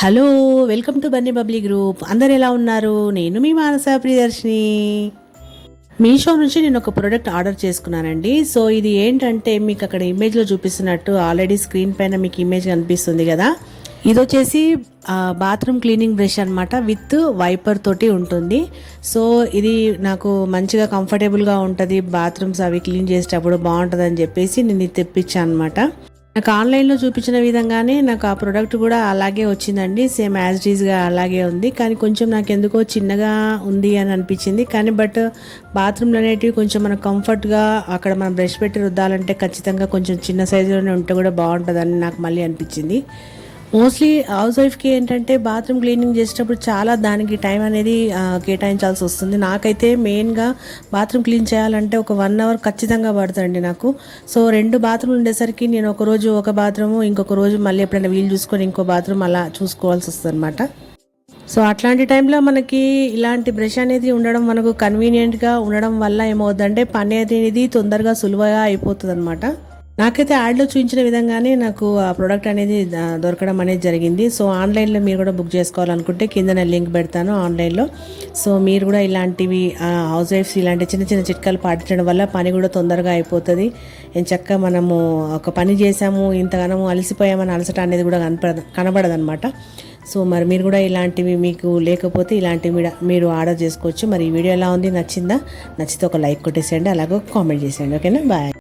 Hello welcome to Bunny Bubbly group. అందరు ఎలా ఉన్నారు? నేను మీ మానస ప్రియదర్శిని. మీషో నుంచి నేను ఒక ప్రోడక్ట్ ఆర్డర్ చేసుకున్నానండి. సో ఇది ఏంటంటే మీకు అక్కడ ఇమేజ్లో చూపిస్తున్నట్టు ఆల్రెడీ స్క్రీన్ పైన మీకు ఇమేజ్ కనిపిస్తుంది కదా. ఇది వచ్చేసి బాత్రూమ్ క్లీనింగ్ బ్రష్ అనమాట విత్ వైపర్ తోటి ఉంటుంది. సో ఇది నాకు మంచిగా కంఫర్టబుల్గా ఉంటుంది. బాత్రూమ్స్ అవి క్లీన్ చేసేటప్పుడు బాగుంటుంది అని చెప్పేసి నేను ఇది తెప్పించాను అనమాట నాకు ఆన్లైన్లో చూపించిన విధంగానే నాకు ఆ ప్రోడక్ట్ కూడా అలాగే వచ్చిందండి సేమ్ యాజ్ డీజ్గా అలాగే ఉంది. కానీ కొంచెం నాకు ఎందుకో చిన్నగా ఉంది అని అనిపించింది. కానీ బట్ బాత్రూమ్లు అనేటివి కొంచెం మనం కంఫర్ట్గా అక్కడ మనం బ్రష్ పెట్టి రుద్దాలంటే ఖచ్చితంగా కొంచెం చిన్న సైజులోనే ఉంటే కూడా బాగుంటుందని నాకు మళ్ళీ అనిపించింది. మోస్ట్లీ హౌస్ వైఫ్కి ఏంటంటే బాత్రూమ్ క్లీనింగ్ చేసేటప్పుడు చాలా దానికి టైం అనేది కేటాయించాల్సి వస్తుంది. నాకైతే మెయిన్గా బాత్రూమ్ క్లీన్ చేయాలంటే ఒక వన్ అవర్ ఖచ్చితంగా పడుతుందండి నాకు. సో రెండు బాత్రూమ్లు ఉండేసరికి నేను ఒక రోజు ఒక బాత్రూమ్ ఇంకొక రోజు మళ్ళీ ఎప్పుడైనా వీలు చూసుకొని ఇంకో బాత్రూమ్ అలా చూసుకోవాల్సి వస్తుంది అనమాట సో అట్లాంటి టైంలో మనకి ఇలాంటి బ్రష్ అనేది ఉండడం మనకు కన్వీనియంట్గా ఉండడం వల్ల ఏమవుతుందంటే పని అనేది తొందరగా సులువుగా అయిపోతుంది అనమాట నాకైతే యాడ్లో చూపించిన విధంగానే నాకు ఆ ప్రోడక్ట్ అనేది దొరకడం అనేది జరిగింది. సో ఆన్లైన్లో మీరు కూడా బుక్ చేసుకోవాలనుకుంటే కింద నేను లింక్ పెడతాను ఆన్లైన్లో. సో మీరు కూడా ఇలాంటివి హౌస్ వైఫ్స్ ఇలాంటి చిన్న చిన్న చిట్కాలు పాటించడం వల్ల పని కూడా తొందరగా అయిపోతుంది. చక్కగా మనము ఒక పని చేసాము ఇంతగానము అలసిపోయామని అలసట అనేది కూడా కనపడ కనబడదనమాట. సో మరి మీరు కూడా ఇలాంటివి మీకు లేకపోతే ఇలాంటివి మీరు ఆర్డర్ చేసుకోవచ్చు. మరి ఈ వీడియో ఎలా ఉంది నచ్చిందా? నచ్చితే ఒక లైక్ కొట్టేసేయండి అలాగే ఒక కామెంట్ చేసేయండి. ఓకేనా? బాయ్.